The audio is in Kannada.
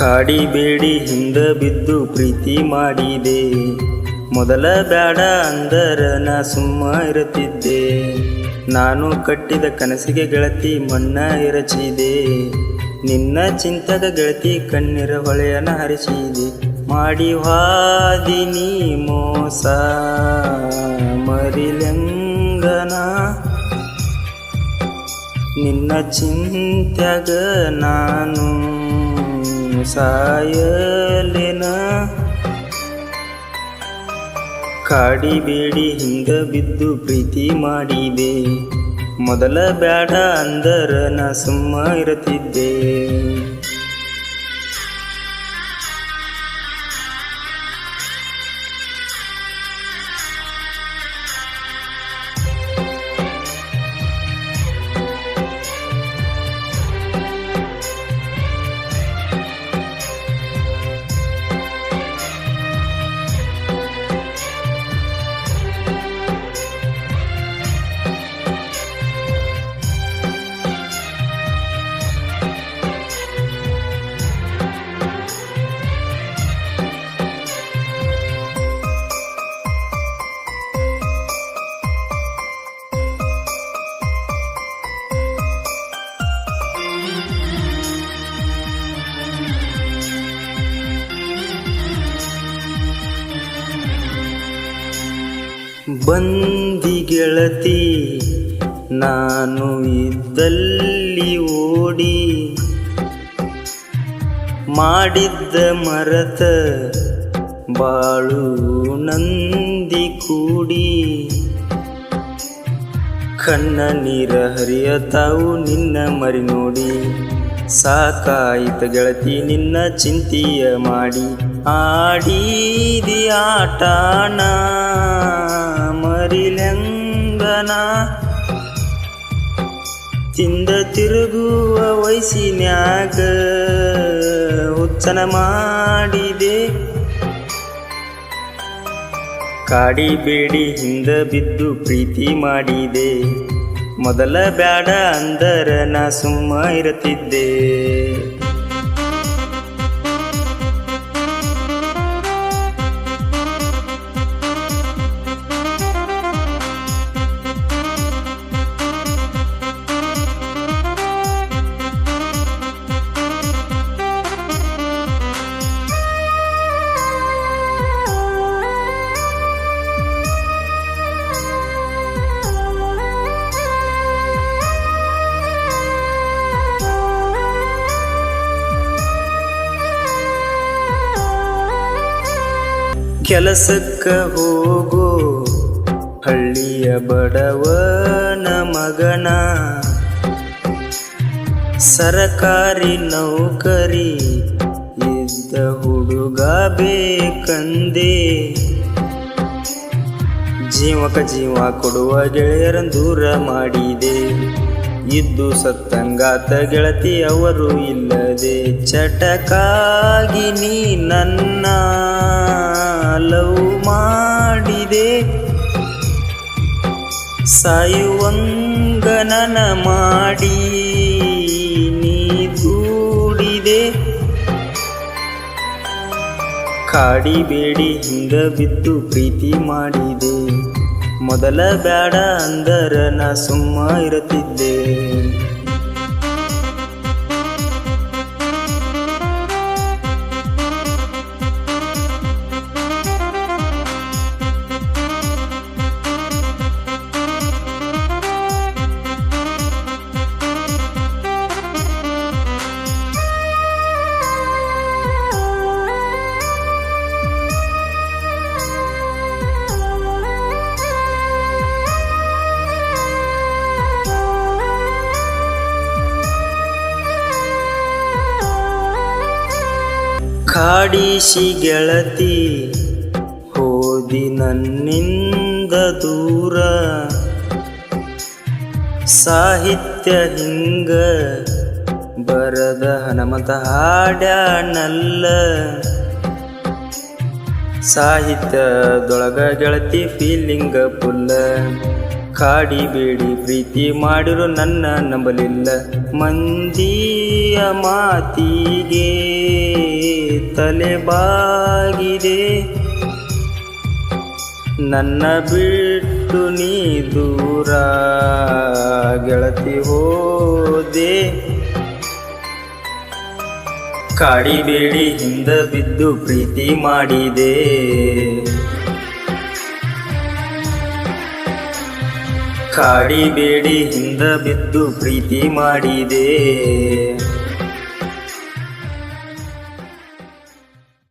ಕಾಡಿಬೇಡಿ ಹಿಂದ ಬಿದ್ದು ಪ್ರೀತಿ ಮಾಡಿದೆ. ಮೊದಲ ಬ್ಯಾಡ ಅಂದರ ನಾ ಸುಮ್ಮ ಇರುತ್ತಿದ್ದೆ ನಾನು ಕಟ್ಟಿದ ಕನಸಿಗೆ ಗೆಳತಿ ಮಣ್ಣ ಎರಚಿದೆ. ನಿನ್ನ ಚಿಂತದ ಗೆಳತಿ ಕಣ್ಣೀರ ಹೊಳೆಯನ ಹರಿಸಿದೆ. ಮಾಡಿ ವಾದಿನಿ ಮೋಸ ಮರಿಲಂಗನ. ನಿನ್ನ ಚಿಂತ್ಯಾಗ ನಾನು ಸಾಯಲೇನ? ಕಾಡಿಬೇಡಿ ಹಿಂದ ಬಿದ್ದು ಪ್ರೀತಿ ಮಾಡಿದೆ. ಮೊದಲ ಬ್ಯಾಡ ಅಂದರ ನಾ ಸುಮ್ಮ ಇರುತ್ತಿದ್ದೆ ಬಂದಿ ಗೆಳತಿ, ನಾನು ಇದ್ದಲ್ಲಿ ಓಡಿ ಮಾಡಿದ್ದ ಮರತ ಬಾಳು ನಂದಿ ಕೂಡಿ. ಕಣ್ಣ ನೀರ ಹರಿಯತಾವು ನಿನ್ನ ಮರಿ ನೋಡಿ. ಸಾಕಾಯಿತ ಗೆಳತಿ, ನಿನ್ನ ಚಿಂತೆಯ ಮಾಡಿ. ಆಡಿದಿ ಆಟಾಣ ತಿಂದ ತಿರುಗುವ ವಯಸ್ಸಿನಾಗ ಹುಚ್ಚನ ಮಾಡಿದೆ. ಕಾಡಿಬೇಡಿ ಹಿಂದ ಬಿದ್ದು ಪ್ರೀತಿ ಮಾಡಿದೆ. ಮೊದಲ ಬ್ಯಾಡ ಅಂದರ ನಾ ಸುಮ್ಮ ಇರುತ್ತಿದ್ದೆ ಕೆಲಸಕ್ಕ ಹೋಗೋ, ಹಳ್ಳಿಯ ಬಡವನ ಮಗನ. ಸರಕಾರಿ ನೌಕರಿ ಇದ್ದ ಹುಡುಗ ಬೇಕಂದೆ. ಜೀವಕ ಜೀವ ಕೊಡುವ ಗೆಳೆಯರನ್ನು ದೂರ ಮಾಡಿದೆ. ಇದ್ದು ಸತ್ತಂಗಾತ ಗೆಳತಿ ಅವರು ಇಲ್ಲದೆ ಚಟಕಾಗಿ ನೀ ನನ್ನ ಲವ್ ಮಾಡಿದೆ. ಸಾಯುವಂಗನನ ಮಾಡಿ ನೀ ದೂಡಿದೆ ಕಾಡಿಬೇಡಿ ಹಿಂದ ಬಿದ್ದು ಪ್ರೀತಿ ಮಾಡಿದೆ. ಮೊದಲ ಬ್ಯಾಡ ಅಂದರ ನಾ ಸುಮ್ಮ ಇರುತ್ತಿದ್ದೆ ಕಾಡಿಸಿ ಗೆಳತಿ ಹೋದಿ ನನ್ನಿಂದ ದೂರ. ಸಾಹಿತ್ಯ ಹಿಂಗ ಬರದ ಹನುಮತ ಹಾಡ್ಯಾನಲ್ಲ. ಸಾಹಿತ್ಯದೊಳಗ ಗೆಳತಿ ಫೀಲಿಂಗ ಕಾಡಿ ಬೇಡಿ ಪ್ರೀತಿ ಮಾಡಿರೋ ನನ್ನ ನಂಬಲಿಲ್ಲ. ಮಂದಿಯ ಮಾತಿಗೆ ತಲೆ ಬಾಗಿದೆ. ನನ್ನ ಬಿಟ್ಟು ನೀ ದೂರ ಗೆಳತಿ ಹೋದೆ. ಕಾಡಿಬೇಡಿ ಹಿಂದ ಬಿದ್ದು ಪ್ರೀತಿ ಮಾಡಿದೆ. ಕಾಡಿಬೇಡಿ ಹಿಂದ ಬಿದ್ದು ಪ್ರೀತಿ ಮಾಡಿದೆ.